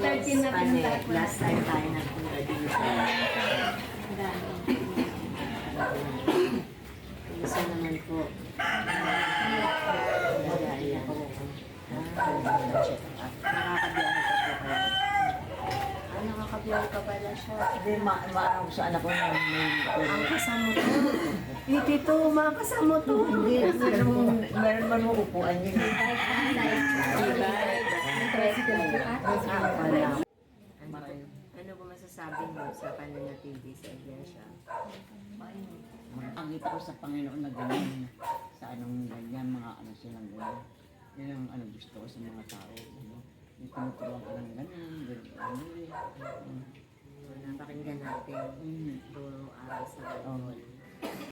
13 na Panet. pinunta Last time tayo nagpunta dito. Kumusta naman po? Nagaya. Up. Nakakabiyahe ka po kayo. Ah, nakakabiyahe ka pala siya. Hindi, ma maano ko sa anak ko na may... Ang kasama to. Itito, mga kasama to. Hindi, meron man mo upuan yun. Diba? President. Ano, ano po masasabi mo sa TV sa iglesia? Ang kita ko sa Panginoon na ganyan, sa anong ganyan, mga ano silang ganyan. Yun ang ano gusto ko sa mga tao. Ano? Yung tinuturuan ka ng ganyan, ganyan, ano eh. So, napakinggan natin. Mm. Puro aral sa Oh. Bible.